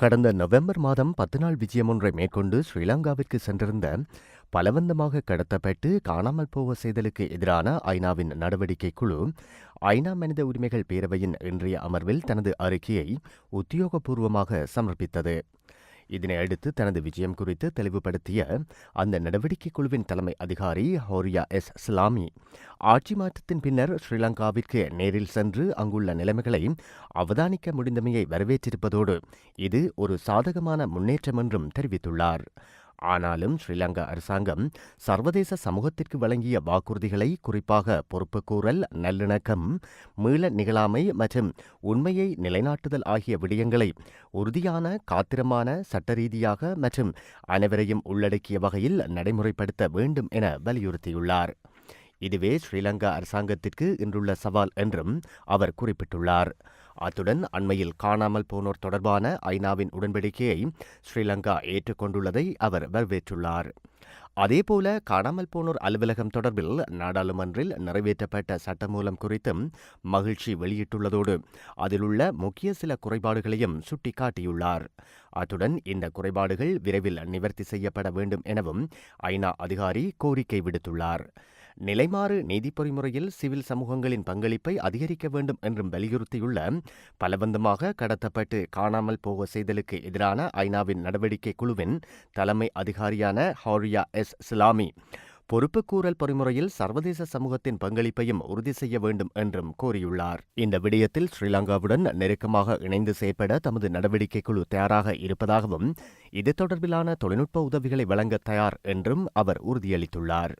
கடந்த நவம்பர் மாதம் பத்து நாள் விஜயம் ஒன்றை மேற்கொண்டு ஸ்ரீலங்காவிற்கு சென்றிருந்த பலவந்தமாக கடத்தப்பட்டு காணாமல் போக செய்தலுக்கு எதிரான ஐநாவின் நடவடிக்கை குழு ஐநா மனித உரிமைகள் பேரவையின் இன்றைய அமர்வில் தனது அறிக்கையை உத்தியோகபூர்வமாக சமர்ப்பித்தது. இதனை அடுத்து தனது விஜயம் குறித்து தெளிவுபடுத்திய அந்த நடவடிக்கை குழுவின் தலைமை அதிகாரி ஹோரியா எஸ். ஸ்லாமி ஆட்சி மாற்றத்தின் பின்னர் ஸ்ரீலங்காவிற்கு நேரில் சென்று அங்குள்ள நிலைமைகளை அவதானிக்க முடிந்தமையை வரவேற்றிருப்பதோடு இது ஒரு சாதகமான முன்னேற்றம் என்றும் தெரிவித்துள்ளார். ஆனாலும் ஸ்ரீலங்கா அரசாங்கம் சர்வதேச சமூகத்திற்கு வழங்கிய வாக்குறுதிகளை குறிப்பாக பொறுப்புக்கூறல் நல்லிணக்கம் மீள நிகழாமை மற்றும் உண்மையை நிலைநாட்டுதல் ஆகிய விடயங்களை உறுதியான காத்திரமான சட்டரீதியாக மற்றும் அனைவரையும் உள்ளடக்கிய வகையில் நடைமுறைப்படுத்த வேண்டும் என வலியுறுத்தியுள்ளார். இதுவே ஸ்ரீலங்கா அரசாங்கத்திற்கு இன்றுள்ள சவால் என்றும் அவர் குறிப்பிட்டுள்ளார். அத்துடன் அண்மையில் காணாமல் போனோர் தொடர்பான ஐநாவின் உடன்படிக்கையை ஸ்ரீலங்கா ஏற்றுக்கொண்டுள்ளதை அவர் வரவேற்றுள்ளார். அதேபோல காணாமல் போனோர் அலுவலகம் தொடர்பில் நாடாளுமன்றில் நிறைவேற்றப்பட்ட சட்டமூலம் குறித்தும் மகிழ்ச்சி வெளியிட்டுள்ளதோடு அதிலுள்ள முக்கிய சில குறைபாடுகளையும் சுட்டிக்காட்டியுள்ளார். அத்துடன் இந்த குறைபாடுகள் விரைவில் நிவர்த்தி செய்யப்பட வேண்டும் எனவும் ஐநா அதிகாரி கோரிக்கை விடுத்துள்ளார். நிலைமாறு நீதி பொறிமுறையில் சிவில் சமூகங்களின் பங்களிப்பை அதிகரிக்க வேண்டும் என்றும் வலியுறுத்தியுள்ள பலவந்தமாக கடத்தப்பட்டு காணாமல் போக செய்தலுக்கு எதிரான ஐநாவின் நடவடிக்கை குழுவின் தலைமை அதிகாரியான ஹாரியா எஸ். சிலாமி பொறுப்புக்கூறல் பொறிமுறையில் சர்வதேச சமூகத்தின் பங்களிப்பையும் உறுதி செய்ய வேண்டும் என்றும் கூறியுள்ளார் இந்த விடயத்தில் ஸ்ரீலங்காவுடன் நெருக்கமாக இணைந்து செயற்பட தமது நடவடிக்கை குழு தயாராக இருப்பதாகவும் இது தொடர்பிலான தொழில்நுட்ப உதவிகளை வழங்க தயார் என்றும் அவர் உறுதியளித்துள்ளார்.